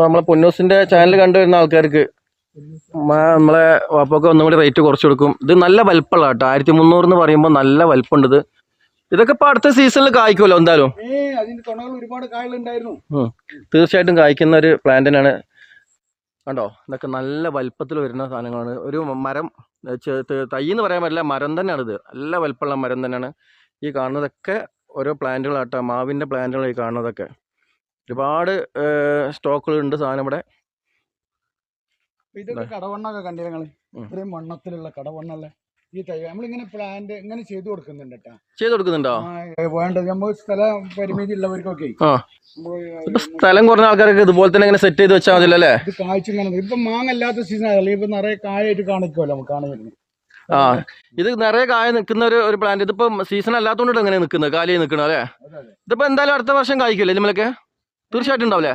അപ്പോൾ നമ്മളെ പൊന്നൂസിന്റെ ചാനൽ കണ്ടുവരുന്ന ആൾക്കാർക്ക് നമ്മളെ വാപ്പൊക്കെ ഒന്നും കൂടി റേറ്റ് കുറച്ച് കൊടുക്കും. ഇത് നല്ല വലിപ്പമുള്ള കേട്ടോ. ആയിരത്തി മുന്നൂറ് എന്ന് പറയുമ്പോൾ നല്ല വലിപ്പമുണ്ട് ഇത്. ഇതൊക്കെ ഇപ്പൊ അടുത്ത സീസണിൽ കായ്ക്കുമല്ലോ എന്തായാലും. തീർച്ചയായിട്ടും കായ്ക്കുന്ന ഒരു പ്ലാന്റിനാണ് കണ്ടോ? ഇതൊക്കെ നല്ല വലിപ്പത്തിൽ വരുന്ന സാധനങ്ങളാണ്. ഒരു മരം തൈ എന്ന് പറയാൻ പറ്റില്ല. മരം തന്നെയാണ് ഇത്. നല്ല വലിപ്പമുള്ള മരം തന്നെയാണ് ഈ കാണുന്നതൊക്കെ ഓരോ പ്ലാന്റുകളാട്ടോ മാവിന്റെ പ്ലാന്റുകൾ ഈ കാണുന്നതൊക്കെ. ഒരുപാട് സ്റ്റോക്കുകളുണ്ട് സാധനം ഇവിടെ. ഇതൊക്കെ കടവണ്ണൊക്കെ കണ്ടില്ല നിങ്ങൾ. ഇത്രയും വണ്ണത്തിലുള്ള കടവണ്ണല്ല? ഈ തൈ നമ്മളിങ്ങനെ പ്ലാന്റ് ഇങ്ങനെ ചെയ്തു കൊടുക്കുന്നുണ്ട് കേട്ടാ. ചെയ്ത് കൊടുക്കുന്നുണ്ടോ? വേണ്ടത് നമ്മൾ സ്ഥല പരിമിതി ഉള്ളവർക്കൊക്കെ. സ്ഥലം കുറഞ്ഞ ആൾക്കാരൊക്കെ ഇതുപോലെ തന്നെ ഇങ്ങനെ സെറ്റ് ചെയ്ത് വെച്ചാൽ മതി അല്ലേ ഇത് കാഴ്ച ഇങ്ങനെ ഇപ്പൊ മാങ്ങ അല്ലാത്ത സീസൺ ആയല്ലോ ഇപ്പൊ നിറയെ കായായിട്ട് കാണിക്കുമല്ലോ നമുക്ക് കാണുന്നത് ആ ഇത് നിറയെ കായ നിൽക്കുന്ന ഒരു ഒരു പ്ലാന്റ് ഇതിപ്പോ സീസൺ അല്ലാത്തതുകൊണ്ട് എങ്ങനെ നിൽക്കുന്നത് കാലിയായി നിൽക്കണം അല്ലേ? ഇതിപ്പോ എന്തായാലും അടുത്ത വർഷം കായ്ക്കില്ലേ ഇതിമലൊക്കെ തീർച്ചയായിട്ടും ഉണ്ടാവില്ലേ?